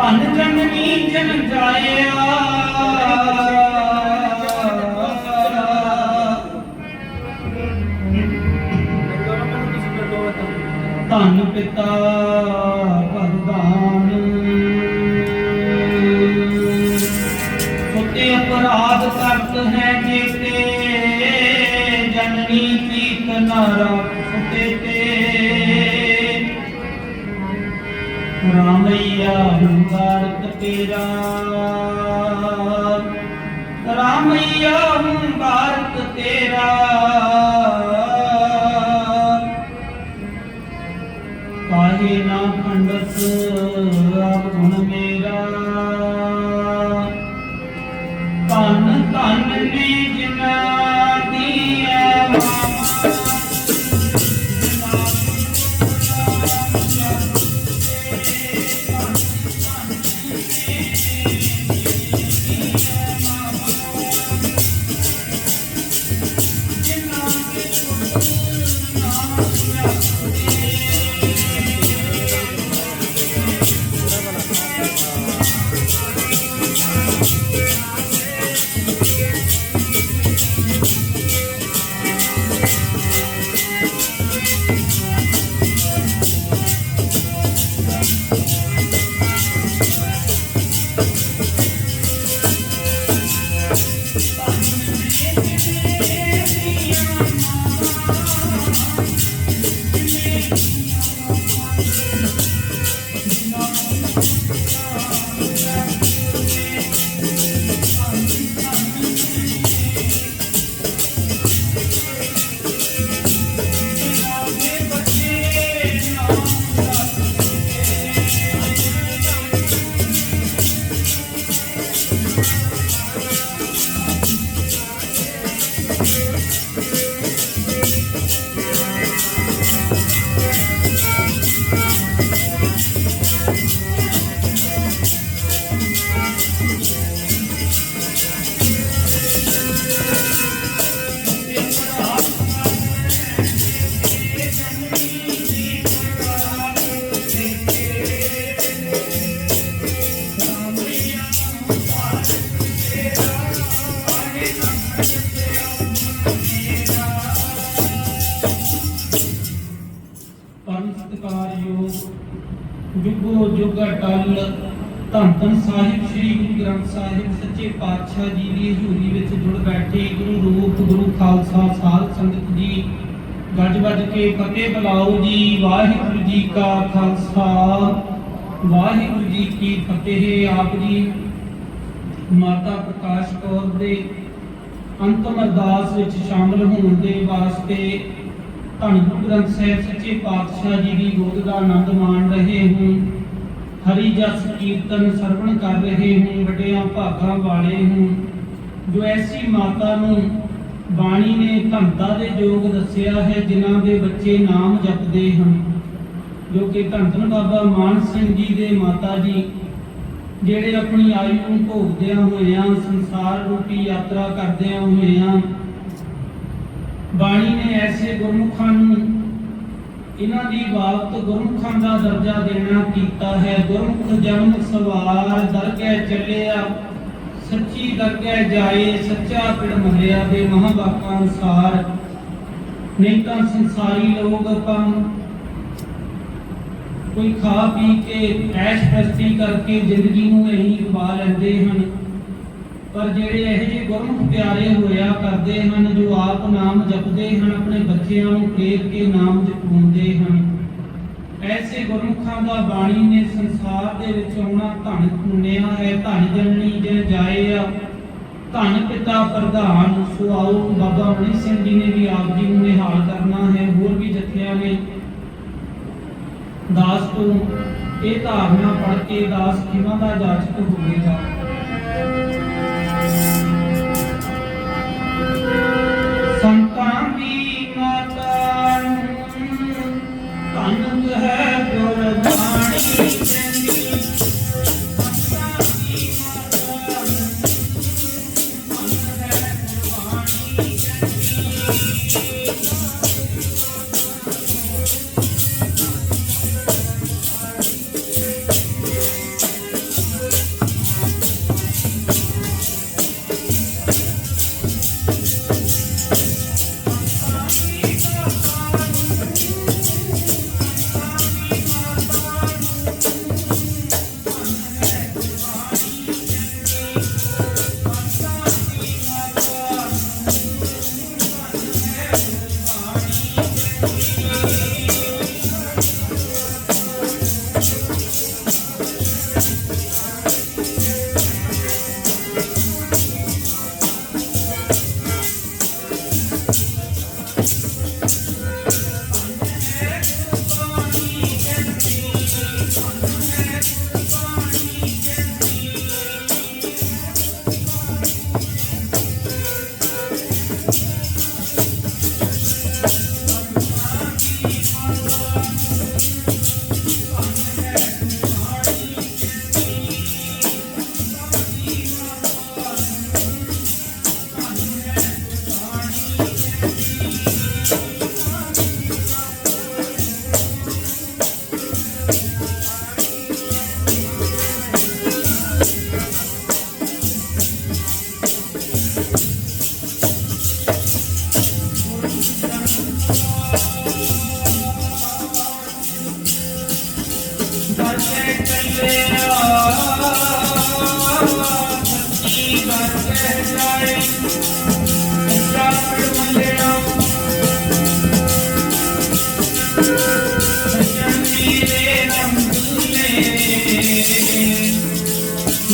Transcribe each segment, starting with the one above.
ਧਨ ਜਨਨੀ ਜਨ ਜਾਇਆ ਧਨ ਪਿਤਾ ਭਗਵਾਨ ਸੁਤੇ ਅਪਰਾਧ ਕਰਤ ਹੈ ਜੇਤੇ, ਜਨਨੀ ਪ੍ਰੀਤ ਨਾਰਾ ਸੁਤੇ ਰਾਮਈਆ ਹੰਕਾਰਤ ਤੇਰਾ ਰਾਮਈਆ ਹੰਕਾਰਤ ਤੇਰਾ ਕਾਹੇ ਨਾ ਖੰਡਸ ਆਪ Yeah. ਜੁਗੋ ਜੁਗ ਅਟਲ ਧੰਨ ਧੰਨ ਸਾਹਿਬ, ਸ੍ਰੀ ਗੁਰੂ ਗ੍ਰੰਥ ਸਾਹਿਬ, ਸੱਚੇ ਪਾਤਸ਼ਾਹ ਜੀ ਦੀ ਹਜ਼ੂਰੀ ਵਿੱਚ ਜੁੜ ਬੈਠੇ ਗੁਰੂ ਰੂਪ, ਗੁਰੂ ਖਾਲਸਾ, ਸਾਧ ਸੰਗਤ ਜੀ। ਗੱਜ ਵੱਜ ਕੇ ਫਤਿਹ ਬੁਲਾਓ ਜੀ, ਵਾਹਿਗੁਰੂ ਜੀ ਕਾ ਖਾਲਸਾ। ਵਾਹਿਗੁਰੂ ਜੀ ਕੀ ਫਤਿਹ ਆਪ ਜੀ। ਮਾਤਾ ਪ੍ਰਕਾਸ਼ ਕੌਰ ਦੇ ਅੰਤਮ ਅਰਦਾਸ ਵਿੱਚ ਸ਼ਾਮਲ ਹੋਣ ਦੇ ਵਾਸਤੇ ਧੰਨ ਗੁਰੂ ਗ੍ਰੰਥ ਸਾਹਿਬ, ਸੱਚੇ ਪਾਤਸ਼ਾਹ ਜੀ ਦੀ ਗੋਦ ਦਾ ਆਨੰਦ ਮਾਣ ਰਹੇ ਹਾਂ। ਹਰੀ ਜਸ ਕੀਰਤਨ ਸਰਵਣ ਕਰ ਰਹੇ ਹਾਂ, ਵੱਡਿਆਂ ਭਾਗਾਂ ਵਾਲੇ ਹਾਂ। ਜੋ ਐਸੀ ਮਾਤਾ ਨੂੰ ਬਾਣੀ ਨੇ ਧੰਤਾ ਦੇ ਯੋਗ ਦੱਸਿਆ ਹੈ, ਜਿਨ੍ਹਾਂ ਦੇ ਬੱਚੇ ਨਾਮ ਜਪਦੇ ਹਨ। ਜੋ ਕਿ ਧੰਨ ਧੰਨ ਬਾਬਾ ਮਾਨ ਸਿੰਘ ਜੀ ਦੇ ਮਾਤਾ ਜੀ, ਜਿਹੜੇ ਆਪਣੀ ਆਯੂ ਨੂੰ ਭੋਗਦਿਆਂ ਹੋਇਆਂ, ਸੰਸਾਰ ਰੂਪੀ ਯਾਤਰਾ ਕਰਦਿਆਂ ਹੋਇਆਂ ਬਾਣੀ ਨੇ ਐਸੇ ਗੁਰਮੁਖਾਂ ਨੂੰ ਇਹਨਾਂ ਦੀ ਬਾਤ ਗੁਰਮੁਖਾਂ ਦਾ ਦਰਜਾ ਦੇਣਾ ਕੀਤਾ ਹੈ। ਗੁਰਮੁਖ ਜਨਮ ਸਵਾਰ ਦਰਗਹਿ ਚੱਲਿਆ, ਸੱਚੀ ਦਰਗਹਿ ਜਾਏ, ਸੱਚਾ ਪਿੜ ਮਹਲਿਆ ਦੇ ਮਹਾਵਾਕਾਂ ਅਨੁਸਾਰ। ਨਹੀਂ ਤਾਂ ਸੰਸਾਰੀ ਲੋਕ ਆਪਾਂ ਕੋਈ ਖਾ ਪੀ ਕੇ ਐਸ਼ ਪ੍ਰਸਤੀ ਕਰਕੇ ਜ਼ਿੰਦਗੀ ਨੂੰ ਇਹੀ ਗਵਾ ਲੈਂਦੇ ਹਨ। ਪਰ ਜਿਹੜੇ ਇਹ ਜਿਹੇ ਗੁਰਮੁਖ ਪਿਆਰੇ ਹੋਇਆ ਕਰਦੇ ਹਨ, ਜੋ ਆਪ ਨਾਮ ਜਪਦੇ ਹਨ, ਆਪਣੇ ਬੱਚਿਆਂ ਨੂੰ ਪ੍ਰੇਰ ਕੇ ਨਾਮ ਜਪਾਉਂਦੇ ਹਨ। ਐਸੇ ਗੁਰਮੁਖਾਂ ਦਾ ਬਾਣੀ ਨੇ ਸੰਸਾਰ ਦੇ ਵਿੱਚ ਆਉਣਾ ਧਨ ਪੁੰਨਿਆ ਹੈ ਧਨ ਜਨਨੀ ਜਨ ਜਾਏ ਆ। ਧਨ ਪਿਤਾ ਪ੍ਰਧਾਨ, ਸੋ ਆਓ ਬਾਬਾ ਮਣੀ ਸਿੰਘ ਜੀ ਨੇ ਵੀ ਆਪ ਜੀ ਨੂੰ ਨਿਹਾਲ ਕਰਨਾ ਹੈ, ਹੋਰ ਵੀ ਜਥਿਆਂ ਨੇ ਦਾਸ ਤੋਂ ਇਹ ਧਾਰਨਾ ਪੜ ਕੇ ਦਾਸ ਕਿਵਾਂ ਦਾ ਜਾਚਕ ਹੋਵੇਗਾ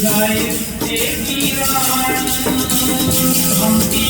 ਜਾਏ ਤੇ ਵੀਰਾਨ ਹੰਤੀ